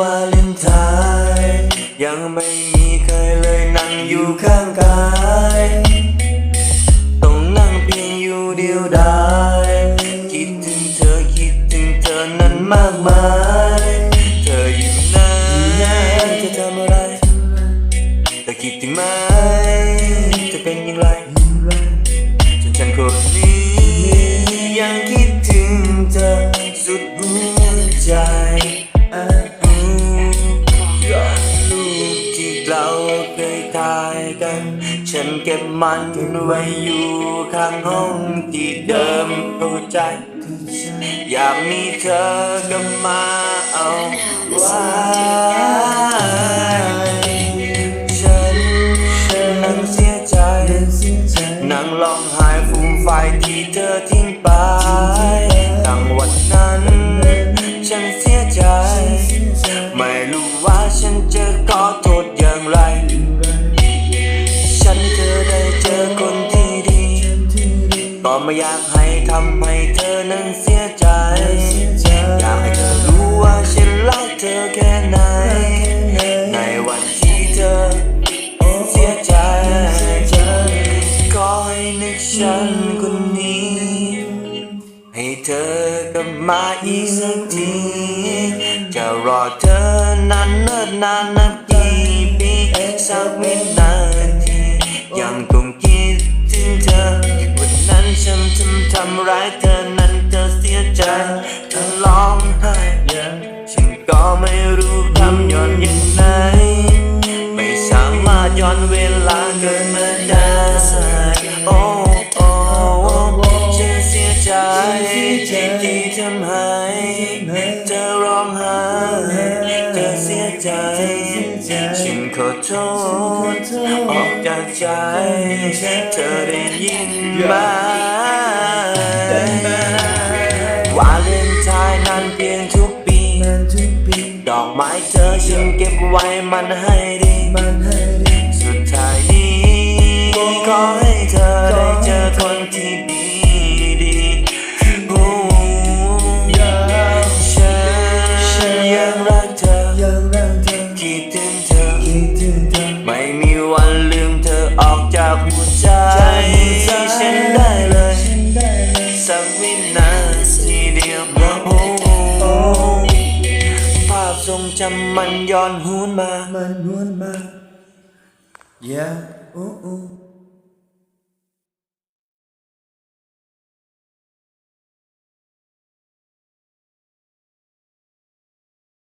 วาเลนไทน์ยังไม่มีใครเลยนั่งอยู่ข้างกาย มากมาย เราเคยถ่ายกัน ฉันเก็บมันไว้อยู่ข้างห้องที่เดิมเข้าใจ อยากมีเธอกลับมาเอาไว้ฉันนั่งเสียใจ นั่งร้องไห้ฟูมไฟที่เธอทิ้งไปตั้ง ไม่อยากให้ทำให้เธอนั้นเสียใจ อยากให้เธอรู้ว่าฉันรักเธอแค่ไหน ในวันที่เธอเสียใจ ก็ให้นึกฉันคนนี้ ให้เธอกลับมาอีกสักที จะรอเธอนานเนิ่นนานนับกี่ปีสัก ร้ายเธอนั้นเธอเสียใจเธอร้องไห้ฉันก็ไม่รู้ทำย้อนยังไงไม่สามารถย้อนเวลาเกิดมาได้โอ้โอ้ฉันเสียใจที่ทำให้เธอร้องไห้เธอเสียใจฉันขอโทษออกจากใจเธอได้ยินไหม ไทน์นั้นเพียงทุกปีดอกไม้เธอฉันเก็บไว้มันให้ดีสุดท้ายนี้ขอให้เธอได้เจอคนที่ดีดีโอ้ฉันยังรักเธอคิดถึงเธอไม่มีวันลืมเธอออกจากหัว จำมันย้อนหวนมา มันหวนมา yeah โอ้โอ้